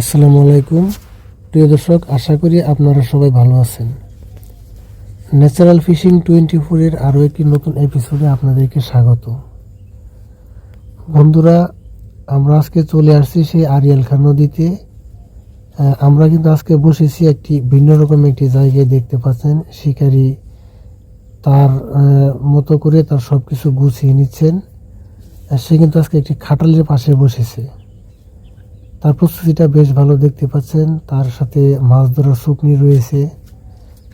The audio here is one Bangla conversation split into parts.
আসসালামু আলাইকুম। প্রিয় দর্শক, আশা করি আপনারা সবাই ভালো আছেন। ন্যাচারাল ফিশিং টোয়েন্টি ফোরের আরও একটি নতুন এপিসোডে আপনাদেরকে স্বাগত। বন্ধুরা, আমরা আজকে চলে আসছি সেই আরিয়াল খান নদীতে। আমরা কিন্তু আজকে বসেছি একটি ভিন্ন রকম একটি জায়গায় দেখতে পাচ্ছেন। শিকারী তার মতো করে তার সব কিছু গুছিয়ে নিচ্ছেন। সে কিন্তু আজকে একটি খাটালের পাশে বসেছে। তার প্রস্তুতিটা বেশ ভালো দেখতে পাচ্ছেন। তার সাথে মাছ ধরার শুকনি রয়েছে।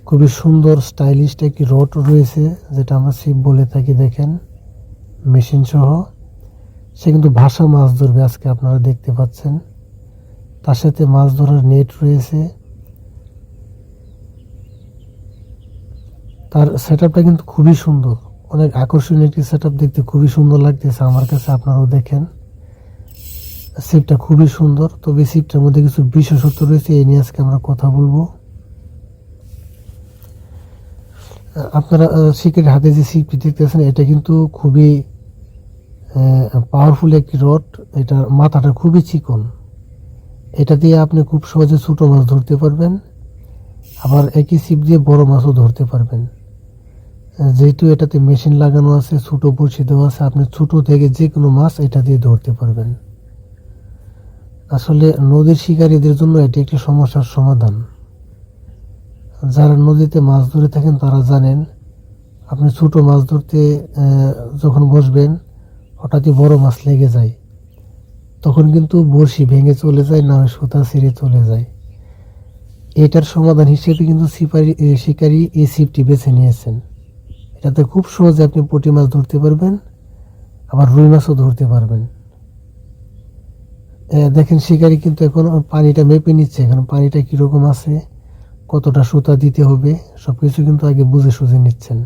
খুবই সুন্দর স্টাইলিশ একটি রড রয়েছে, যেটা আমরা শিপ বলে থাকি, দেখেন মেশিন সহ। সে কিন্তু ভাষা মাছ ধরবে আজকে আপনারা দেখতে পাচ্ছেন। তার সাথে মাছ ধরার নেট রয়েছে। তার সেট কিন্তু খুবই সুন্দর। অনেক আকর্ষণীয় একটি সেট দেখতে খুবই সুন্দর লাগতেছে আমার কাছে, আপনারাও দেখেন। সিপটা খুবই সুন্দর, তবে সিপটার মধ্যে কিছু বিশেষত্ব রয়েছে, এই নিয়ে আজকে আমরা কথা বলব। আপনারা শিকের হাতে যে সিপটি দেখতেছেন, এটা কিন্তু খুবই পাওয়ারফুল একটি রড এটার মাথাটা খুবই চিকন। এটা দিয়ে আপনি খুব সহজে ছোটো মাছ ধরতে পারবেন, আবার একই সিপ দিয়ে বড় মাছও ধরতে পারবেন। যেহেতু এটাতে মেশিন লাগানো আছে, ছোটো বড়শি দেওয়া আছে, আপনি ছোটো থেকে যে কোনো মাছ এটা দিয়ে ধরতে পারবেন। আসলে নদীর শিকারীদের জন্য এটি একটি সমস্যার সমাধান। যারা নদীতে মাছ ধরে থাকেন তারা জানেন আপনি ছোট মাছ ধরতে যখন বসবেন হঠাৎই বড় মাছ লেগে যায়। তখন কিন্তু বড়শি ভেঙে চলে যায় না সুতা ছিঁড়ে চলে যায়। এটার সমাধান হিসেবে কিন্তু এ, শিকারী এই সিপটি বেছে নিয়েছেন। এটাতে খুব সহজে আপনি পুঁটি মাছ ধরতে পারবেন আবার রুই মাছও ধরতে পারবেন। দেখেন শিকারি কিন্তু এখন পানিটা মেপে নিচ্ছে। এখন পানিটা কীরকম আছে, কতটা সুতা দিতে হবে সব কিছু কিন্তু আগে বুঝে সুঝে নিচ্ছেন।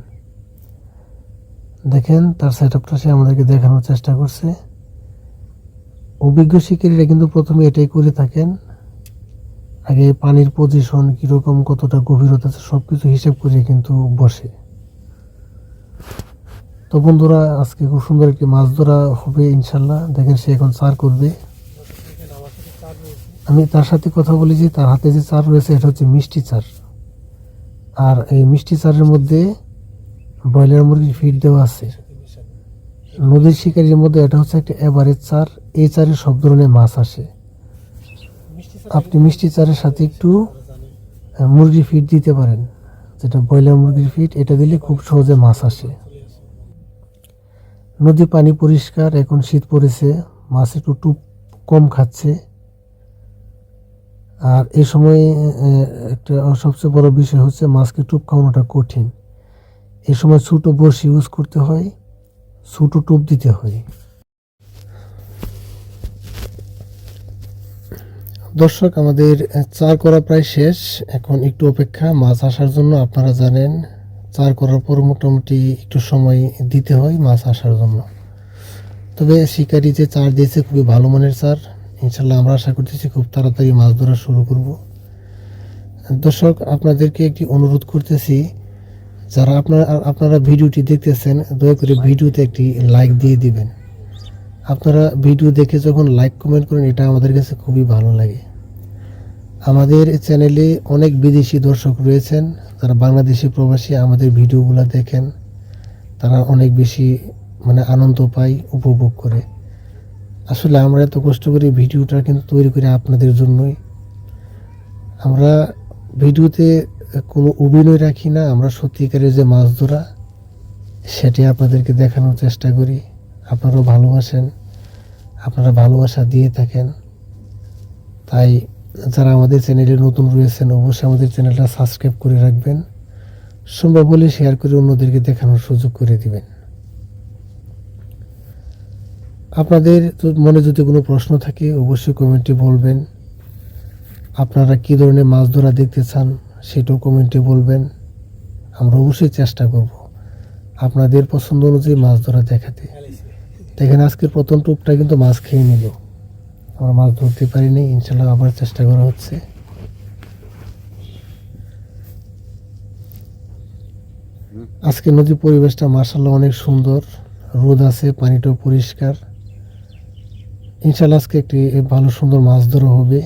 দেখেন, তার সেট আপটা সে আমাদেরকে দেখানোর চেষ্টা করছে। অভিজ্ঞ শিকারীরা কিন্তু প্রথমে এটাই করে থাকেন। আগে পানির পজিশন কীরকম, কতটা গভীরতা আছে সব কিছু হিসেব করে কিন্তু বসে। তো বন্ধুরা, আজকে খুব সুন্দর একটি মাছ ধরা হবে ইনশাল্লাহ। দেখেন সে এখন চার করবে। আমি তার সাথে কথা বলি যে তার হাতে যে চার রয়েছে, এটা হচ্ছে মিষ্টি চার। আর এই মিষ্টি চারের মধ্যে ব্রয়লার মুরগির ফিড দেওয়া আছে। নদীর শিকারির মধ্যে এটা হচ্ছে একটা এভারেজ চার। এই চারে সব ধরনের মাছ আসে। আপনি মিষ্টি চারের সাথে একটু মুরগির ফিড দিতে পারেন। যেটা ব্রয়লার মুরগির ফিড এটা দিলে খুব সহজে মাছ আসে। নদী পানি পরিষ্কার, এখন শীত পড়েছে, মাছ একটু টুপ কম খাচ্ছে। আর এই সময় একটা সবচেয়ে বড় বিষয় হচ্ছে মাছকে টুপ খাওয়ানোটা কঠিন। এই সময় ছোটো বড়শি ইউজ করতে হয়, ছোটো টুপ দিতে হয়। দর্শক, আমাদের চার করা প্রায় শেষ। এখন একটু অপেক্ষা, মাছ আসার জন্য আপনারা জানেন, চার করার পর মোটামুটি একটু সময় দিতে হয় মাছ আসার জন্য। তবে শিকারি যে চার দিয়েছে, খুবই ভালো মানের চার। ইনশাল্লাহ আমরা আশা করতেছি খুব তাড়াতাড়ি মাছ ধরা শুরু করব। দর্শক, আপনাদেরকে একটি অনুরোধ করতেছি, যারা আপনারা আপনারা ভিডিওটি দেখতেছেন, দয়া করে ভিডিওতে একটি লাইক দিয়ে দিবেন। আপনারা ভিডিও দেখে যখন লাইক কমেন্ট করেন, এটা আমাদের কাছে খুবই ভালো লাগে। আমাদের চ্যানেলে অনেক বিদেশি দর্শক রয়েছেন যারা বাংলাদেশি প্রবাসী, আমাদের ভিডিওগুলো দেখেন। তারা অনেক বেশি মানে আনন্দ পায়, উপভোগ করে। আসলে আমরা এত কষ্ট করে ভিডিওটা কিন্তু তৈরি করি আপনাদের জন্যই। আমরা ভিডিওতে কোনো অভিনয় রাখি না, আমরা সত্যিকারের যে মাছ ধরা, সেটি আপনাদেরকে দেখানোর চেষ্টা করি। আপনারাও ভালোবাসেন, আপনারা ভালোবাসা দিয়ে থাকেন। তাই যারা আমাদের চ্যানেলে নতুন রয়েছেন, অবশ্যই আমাদের চ্যানেলটা সাবস্ক্রাইব করে রাখবেন। সম্ভব হলে শেয়ার করে অন্যদেরকে দেখানোর সুযোগ করে দিবেন। আপনাদের মনে যদি কোনো প্রশ্ন থাকে, অবশ্যই কমেন্টে বলবেন। আপনারা কী ধরনের মাছ ধরা দেখতে চান, সেটাও কমেন্টে বলবেন। আমরা অবশ্যই চেষ্টা করব আপনাদের পছন্দ অনুযায়ী মাছ ধরা দেখাতে। দেখেন, আজকের প্রথম টুপটা কিন্তু মাছ খেয়ে নিল। আমরা মাছ ধরতে পারিনি, ইনশাল্লাহ আবার চেষ্টা করা হচ্ছে। আজকে নদীর পরিবেশটা মার্শাল্লাহ অনেক সুন্দর। রোদ আছে, পানিটাও পরিষ্কার। ইনশাল্লাহ আজকে একটি ভালো সুন্দর মাছ ধরা হবে।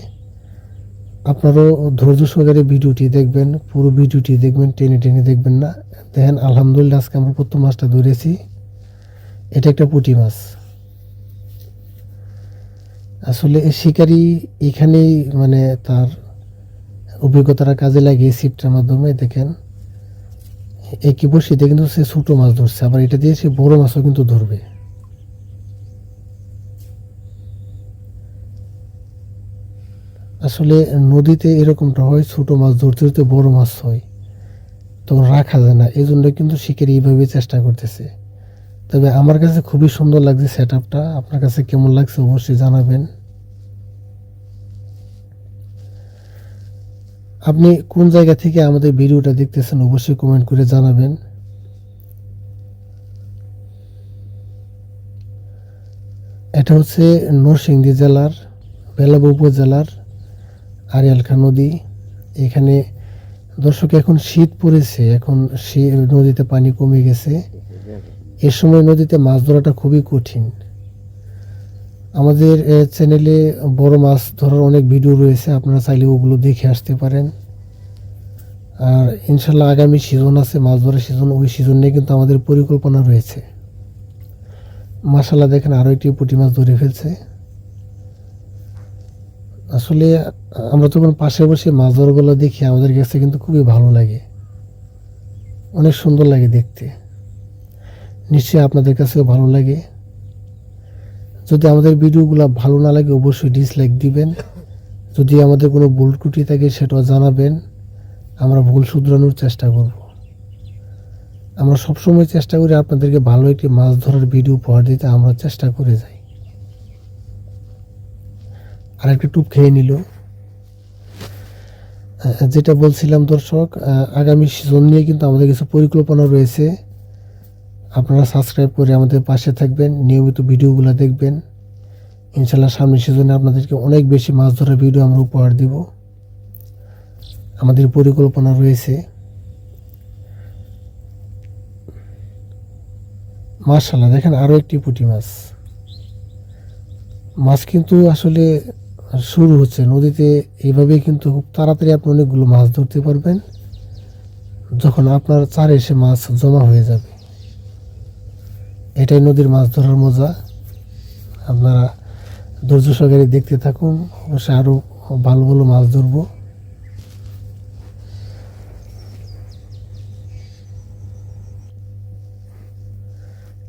আপনারও ধৈর্য সহকারে ভিডিওটি দেখবেন, পুরো ভিডিওটি দেখবেন, টেনে টেনে দেখবেন না। দেখেন, আলহামদুলিল্লাহ আজকে আমরা প্রথম মাছটা ধরেছি। এটা একটা পুঁটি মাছ। আসলে শিকারি এখানেই মানে তার অভিজ্ঞতাটা কাজে লাগিয়ে ছিপটার মাধ্যমে দেখেন, একই বসিতে কিন্তু সে ছোটো মাছ ধরছে, আবার এটা দিয়ে সে বড় মাছও কিন্তু ধরবে। আসলে নদীতে এরকমটা হয়, ছোট মাছ ধরতে ধরতে বড় মাছ হয়, তখন রাখা যায় না। এই জন্য কিন্তু শিকারি এইভাবে চেষ্টা করতেছে। তবে আমার কাছে খুবই সুন্দর লাগছে সেট আপটা আপনার কাছে কেমন লাগছে অবশ্যই জানাবেন। আপনি কোন জায়গা থেকে আমাদের ভিডিওটা দেখতেছেন অবশ্যই কমেন্ট করে জানাবেন। এটা হচ্ছে নরসিংদী জেলার, বেলাবু উপজেলার আরিয়ালখা নদী, এখানে দর্শক এখন শীত পড়েছে, এখন নদীতে পানি কমে গেছে। এ সময় নদীতে মাছ ধরাটা খুবই কঠিন। আমাদের চ্যানেলে বড় মাছ ধরার অনেক ভিডিও রয়েছে, আপনারা চাইলে ওগুলো দেখে আসতে পারেন। আর ইনশাল্লাহ আগামী সিজন আছে, মাছ ধরার সিজন ওই সিজন নিয়ে কিন্তু আমাদের পরিকল্পনা রয়েছে। মাসাল্লাহ দেখেন আরও একটি পুঁটি মাছ ধরে ফেলছে। আসলে, আমরা যখন পাশে বসে মাছ ধরগুলো দেখি, আমাদের কাছে কিন্তু খুবই ভালো লাগে। অনেক সুন্দর লাগে দেখতে। নিশ্চয়ই আপনাদের কাছেও ভালো লাগে। যদি আমাদের ভিডিওগুলো ভালো না লাগে, অবশ্যই ডিসলাইক দিবেন। যদি আমাদের কোনো ভুল ত্রুটি থাকে, সেটাও জানাবেন। আমরা ভুল শুধরানোর চেষ্টা করব। আমরা সবসময় চেষ্টা করি আপনাদেরকে ভালো একটি মাছ ধরার ভিডিও উপহার দিতে, আমরা চেষ্টা করে যাই। আর একটা টুপ খেয়ে নিল। যেটা বলছিলাম, দর্শক আগামী সিজন নিয়ে কিন্তু আমাদের কিছু পরিকল্পনা রয়েছে। আপনারা সাবস্ক্রাইব করে আমাদের পাশে থাকবেন, নিয়মিত ভিডিওগুলো দেখবেন। ইনশাল্লাহ সামনের সিজনে আপনাদেরকে অনেক বেশি মাছ ধরার ভিডিও আমরা উপহার দিব। আমাদের পরিকল্পনা রয়েছে। মার্শাল্লাহ দেখেন আরও একটি পুঁটি মাছ। মাছ কিন্তু আসলে শুরু হচ্ছে। নদীতে এইভাবে কিন্তু খুব তাড়াতাড়ি আপনি অনেকগুলো মাছ ধরতে পারবেন। যখন আপনার চারে এসে মাছ জমা হয়ে যাবে। এটাই নদীর মাছ ধরার মজা। আপনারা ধৈর্য সহকারে দেখতে থাকুন। অবশ্যই আরও ভালো ভালো মাছ ধরবো।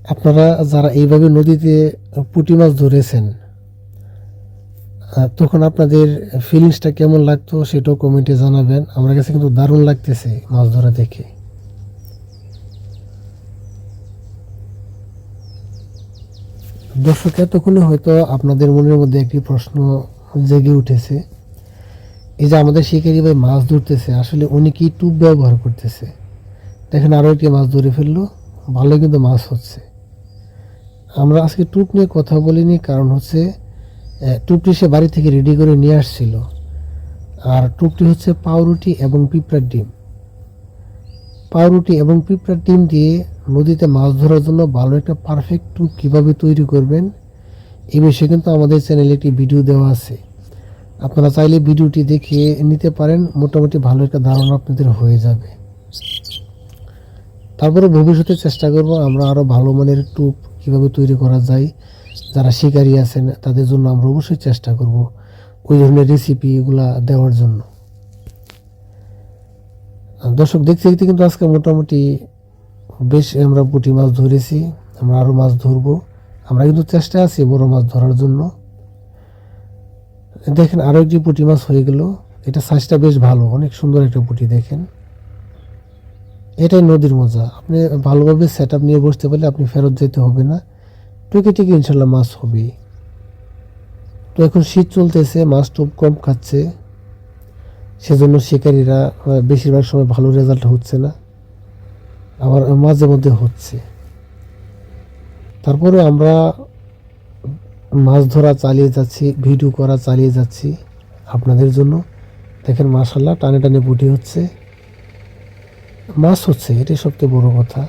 আপনারা যারা এইভাবে নদীতে পুঁটি মাছ ধরেছেন তখন আপনাদের ফিলিংসটা কেমন লাগতো সেটাও কমেন্টে জানাবেন। আমার কাছে কিন্তু দারুণ লাগতেছে মাছ ধরা দেখে। দর্শক, এতক্ষণে হয়তো আপনাদের মনের মধ্যে একটি প্রশ্ন জেগে উঠেছে। এই যে আমাদের শিকারি ভাই মাছ ধরতেছে, আসলে উনি কি টুপ ব্যবহার করতেছে? দেখেন আরও একটি মাছ ধরে ফেলল, ভালো কিন্তু মাছ হচ্ছে। আমরা আজকে টুপ নিয়ে কথা বলিনি, কারণ হচ্ছে টুপটি সে বাড়ি থেকে রেডি করে নিয়ে আসছিল। আর টুপটি হচ্ছে পাউরুটি এবং পিঁপড়ার ডিম। পাউরুটি এবং পিঁপড়ার ডিম দিয়ে নদীতে মাছ ধরার জন্য ভালো একটা পারফেক্ট টুপ কীভাবে তৈরি করবেন, এই বিষয়ে কিন্তু আমাদের চ্যানেলে একটি ভিডিও দেওয়া আছে। আপনারা চাইলে ভিডিওটি দেখে নিতে পারেন, মোটামুটি ভালো একটা ধারণা আপনাদের হয়ে যাবে। তারপরে ভবিষ্যতে চেষ্টা করব আমরা আরও ভালো মানের টুপ কীভাবে তৈরি করা যায় যারা শিকারী আছেন, তাদের জন্য আমরা অবশ্যই চেষ্টা করব ওই ধরনের রেসিপি এগুলা দেওয়ার জন্য। দর্শক, দেখতে দেখতে কিন্তু আজকে মোটামুটি বেশ আমরা পুঁটি মাছ ধরেছি, আমরা আরও মাছ ধরবো। আমরা কিন্তু চেষ্টায় আছি বড় মাছ ধরার জন্য। দেখেন আরও একটি পুঁটি মাছ হয়ে গেল। এটা সাইজটা বেশ ভালো, অনেক সুন্দর একটা পুঁটি দেখেন। এটাই নদীর মজা। আপনি ভালোভাবে সেট আপ নিয়ে বসতে পারলে আপনি ফেরত যেতে হবে না। টুকে টিকে ইনশাল্লাহ মাছ হবে তো এখন শীত চলতেছে, মাছ টুপ কম খাচ্ছে। সেজন্য শিকারীরা বেশিরভাগ সময় ভালো রেজাল্ট হচ্ছে না। আবার মাঝে মধ্যে হচ্ছে। তারপরে আমরা মাছ ধরা চালিয়ে যাচ্ছি, ভিডিও করা চালিয়ে যাচ্ছি আপনাদের জন্য। দেখেন মাশাল্লাহ টানে টানে বুটি হচ্ছে। মাছ হচ্ছে, এটাই সবচেয়ে বড় কথা।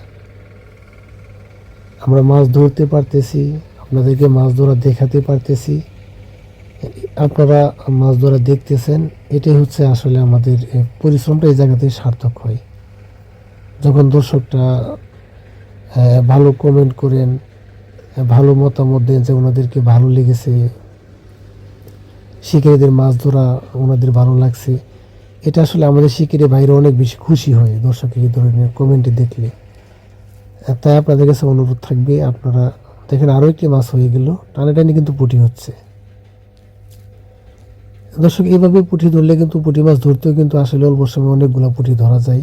আমরা মাছ ধরতে পারতেছি, আপনাদেরকে মাছ ধরা দেখাতে পারতেছি। আপনারা মাছ ধরা দেখতেছেন, এটাই হচ্ছে আসলে আমাদের পরিশ্রমটা এই জায়গাতে সার্থক হয়। যখন দর্শকটা ভালো কমেন্ট করেন ভালো মতামত দেন যে ওনাদেরকে ভালো লেগেছে, শিকারীদের মাছ ধরা ওনাদের ভালো লাগছে, এটা আসলে আমাদের শিকারী ভাইরা অনেক বেশি খুশি হয় দর্শকের এই ধরনের কমেন্টে দেখলে। তাই আপনাদের কাছে অনুরোধ থাকবে আপনারা দেখেন আরও একটি মাছ হয়ে গেল। টানাটানি কিন্তু পুঁটি হচ্ছে। দর্শক এইভাবে পুঁটি ধরলে কিন্তু পুঁটি মাছ ধরতেও কিন্তু আসলে অল্প সময় অনেকগুলো পুঁটি ধরা যায়।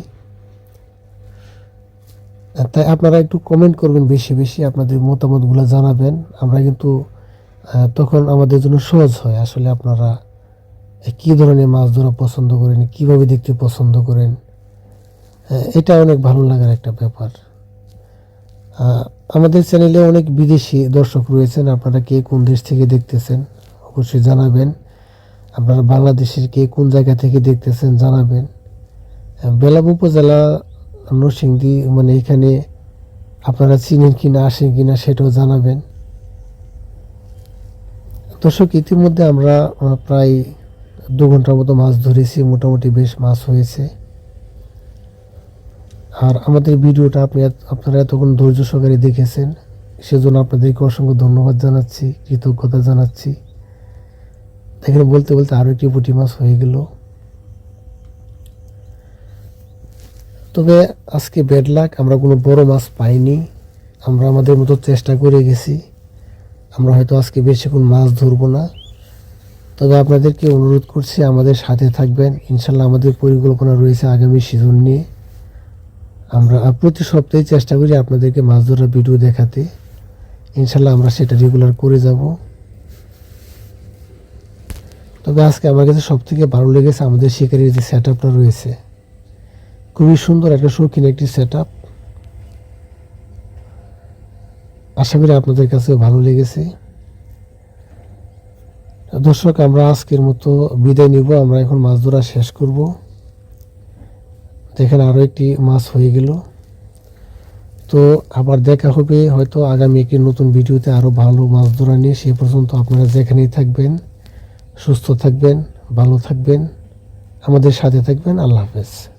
আর তাই আপনারা একটু কমেন্ট করবেন বেশি বেশি আপনাদের মতামতগুলো জানাবেন। আমরা কিন্তু তখন আমাদের জন্য সহজ হয় আসলে আপনারা কী ধরনের মাছ ধরা পছন্দ করেন কীভাবে দেখতে পছন্দ করেন। আহ, এটা অনেক ভালো লাগার একটা ব্যাপার। আমাদের চ্যানেলে অনেক বিদেশি দর্শক রয়েছেন। আপনারা কে কোন দেশ থেকে দেখতেছেন অবশ্যই জানাবেন। আপনারা বাংলাদেশের কে কোন জায়গা থেকে দেখতেছেন জানাবেন। বেলাব উপজেলা নরসিংদী মানে এখানে আপনারা চিনেন কিনা, আসেন কিনা সেটাও জানাবেন। দর্শক, ইতিমধ্যে আমরা প্রায় দু ঘণ্টার মতো মাছ ধরেছি, মোটামুটি বেশ মাছ হয়েছে। আর আমাদের ভিডিওটা আপনি আপনারা এতক্ষণ ধৈর্য সহকারে দেখেছেন, সেজন্য আপনাদেরকে অসংখ্য ধন্যবাদ জানাচ্ছি, কৃতজ্ঞতা জানাচ্ছি। এখানে বলতে বলতে আরও একটি পুঁটি মাছ হয়ে গেল। তবে আজকে ব্যাড লাক আমরা কোনো বড় মাছ পাইনি। আমরা আমাদের মতো চেষ্টা করে গেছি। আমরা হয়তো আজকে বেশিক্ষণ মাছ ধরবো না। তবে আপনাদেরকে অনুরোধ করছি, আমাদের সাথে থাকবেন। ইনশাল্লাহ আমাদের পরিকল্পনা রয়েছে আগামী সিজন নিয়ে। আমরা প্রতি সপ্তাহে চেষ্টা করি আপনাদেরকে মাছ ধরার ভিডিও দেখাতে। ইনশাল্লাহ আমরা সেটা রেগুলার করে যাব। তবে আজকে আমার কাছে সব থেকে ভালো লেগেছে আমাদের শিকারির যে সেট আপটা রয়েছে। খুবই সুন্দর একটা শৌখিন একটি সেট আপ আশা করি আপনাদের কাছে ভালো লেগেছে। দর্শক, আমরা আজকের মতো বিদায় নিব। আমরা এখন মাছ ধরা শেষ করব। দেখেন আরও একটি মাছ হয়ে গেল। তো আবার দেখা হবে, হয়তো আগামী একটি নতুন ভিডিওতে আরও ভালো মাছ ধরা নিয়ে। সে পর্যন্ত আপনারা যেখানেই থাকবেন, সুস্থ থাকবেন, ভালো থাকবেন। আমাদের সাথে থাকবেন, আল্লাহ হাফেজ।